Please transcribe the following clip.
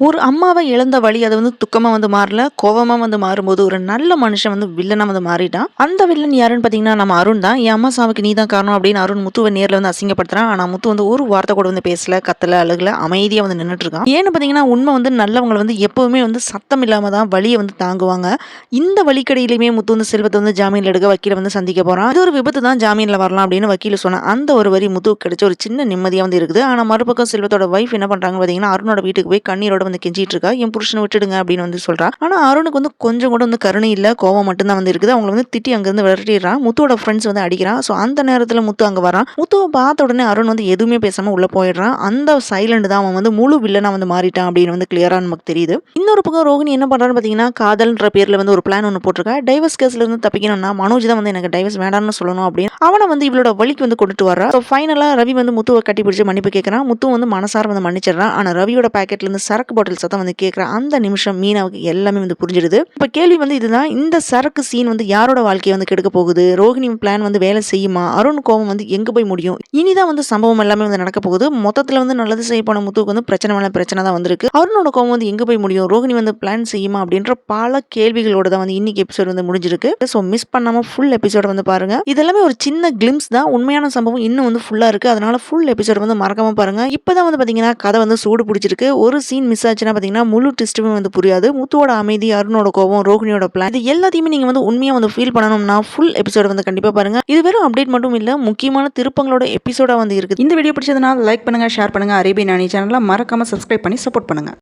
ஒரு அம்மாவை இழந்த வழி அது வந்து துக்கமா வந்து மாறல கோவமா வந்து மாறும்போது ஒரு நல்ல மனுஷன் வந்து வில்லனா வந்து மாறிட்டான். அந்த வில்லன் யாருன்னு பாத்தீங்கன்னா நம்ம அருண் தான். என் அம்மா சாவுக்கு நீ தான் காரணம் அப்படின்னு அருண் முத்துவை நேர்ல வந்து அசிங்கப்படுத்துறான். ஆனா முத்து வந்து ஒரு வார்த்தை கூட வந்து பேசல கத்தல அழுகல அமைதியா வந்து நின்றுட்டு இருக்கான் ஏன்னு பாத்தீங்கன்னா உண்மை வந்து நல்லவங்களை வந்து எப்பவுமே வந்து சத்தம் இல்லாம தான் வழியை வந்து தாங்குவாங்க. இந்த வழிக்கடையிலுமே முத்து வந்து செல்வத்தை வந்து ஜாமீன்ல எடுக்க வக்கீல வந்து சந்திக்க போறான். இது ஒரு விபத்து தான் ஜாமீன்ல வரலாம் அப்படின்னு வக்கீல் சொன்னான் அந்த ஒரு வரி முத்து கிடைச்ச ஒரு சின்ன நிம்மதியா வந்து இருக்குது. ஆனா மறுபக்கம் செல்வத்தோட வைஃப் என்ன பண்றாங்க பாத்தீங்கன்னா அருணோட வீட்டுக்கு போய் கண்ணீரோட வந்து கெஞ்சிட்டு இருக்கா என் புருஷனை விட்டுடுங்க அப்படின்னு வந்து சொல்றா. ஆனா அருணுக்கு வந்து கொஞ்சம் கூட வந்து கருணை இல்ல கோவம் மட்டும்தான் வந்து இருக்குது. அவங்கள வந்து திட்டி அங்கிருந்து விரட்டிடுறான் முத்துவோட ஃப்ரெண்ட்ஸ் வந்து அடிக்கிறான் ஸோ அந்த நேரத்தில் முத்து அங்கே வரான் முத்துவை பார்த்த உடனே அருண் வந்து எதுவுமே பேசாம உள்ள போயிடுறான். அந்த சைலண்ட் தான் அவன் வந்து முழு வில்லனா வந்து மாறிட்டான் அப்படின்னு வந்து கிளியரா நமக்கு தெரியுது. இன்னொரு பக்கம் ரோகிணி என்ன பண்றான்னு பாத்தீங்கன்னா காதல்ன்ற பேர்ல வந்து ஒரு பிளான் ஒன்று போட்டிருக்கா. டைவர்ஸ் கேஸ்ல இருந்து தப்பிக்கணும்னா மனோஜ் தான் வந்து எனக்கு டைவர்ஸ் வேண்டாம்னு சொல்லணும் அப்படின்னு அவனை வந்து இவளோட வழிக்கு வந்து கொண்டுட்டு வர்றான் ஸோ ஃபைனலாக ரவி வந்து முத்துவை கட்டி பிடிச்சி மன்னிப்பு கேட்கறான் முத்து வந்து மனசார வந்து மன்னிச்சிடறான். ஆனால் ரவியோட பேக்கெட்ல இருந்து சரக்கு பாட்டில் சத்தம் வந்து கேட்குற அந்த நிமிஷம் மீனாவுக்கு எல்லாமே வந்து புரிஞ்சிடுது. இப்போ கேள்வி வந்து இதுதான் இந்த சரக்கு சீன் வந்து யாரோட வாழ்க்கையை வந்து கெடுக்க போகுது? ரோஹிணி பிளான் வந்து வேலை செய்யுமா? அருண் கோவம் வந்து எங்க போய் முடியும்? இனிதான் வந்து சம்பவம் எல்லாமே வந்து நடக்க போகுது. மொத்தத்தில் வந்து நல்லது செய்ய போன முத்துக்கு வந்து பிரச்சனை மேலே பிரச்சனை தான் வந்திருக்கு. அருணோட கோவம் வந்து எங்க போய் முடியும்? ரோஹிணி வந்து பிளான் செய்யுமா? அப்படின்ற பல கேள்விகளோட தான் வந்து இன்னைக்கு எபிசோட் வந்து முடிஞ்சிருக்கு. ஸோ மிஸ் பண்ணாம ஃபுல் எபிசோட வந்து பாருங்க. இதெல்லாமே ஒரு சின்ன கிளிம்ஸ் தான். உண்மையான சம்பவம் இன்னும் வந்து ஃபுல்லா இருக்கு. அதனால ஃபுல் எபிசோட் வந்து மறக்காம பாருங்க. இப்போதான் வந்து பாத்தீங்கன்னா கதை வந்து சூடு பிடிச்சிருக்கு. ஒரு சீன் மிஸ் ஆச்சுன்னா பார்த்தீங்கன்னா முழு ட்விஸ்ட்டுமே வந்து புரியாது. முத்துவோட அமைதி அருணோட கோபம் ரோஹினியோட பிளான் இது எல்லாத்தையுமே நீங்கள் வந்து உண்மையாக வந்து ஃபீல் பண்ணணும்னா ஃபுல் எபிசோட வந்து கண்டிப்பாக பாருங்க. இது வெறும் அப்டேட் மட்டும் இல்லை முக்கியமான திருப்பங்களோட எபிசோடாக வந்து இருக்குது. இந்த வீடியோ பிடிச்சதுனால லைக் பண்ணுங்க ஷேர் பண்ணுங்க. அரேபியன் அணி சேனலில் மறக்காம சப்ஸ்கிரைப் பண்ணி சப்போர்ட் பண்ணுங்க.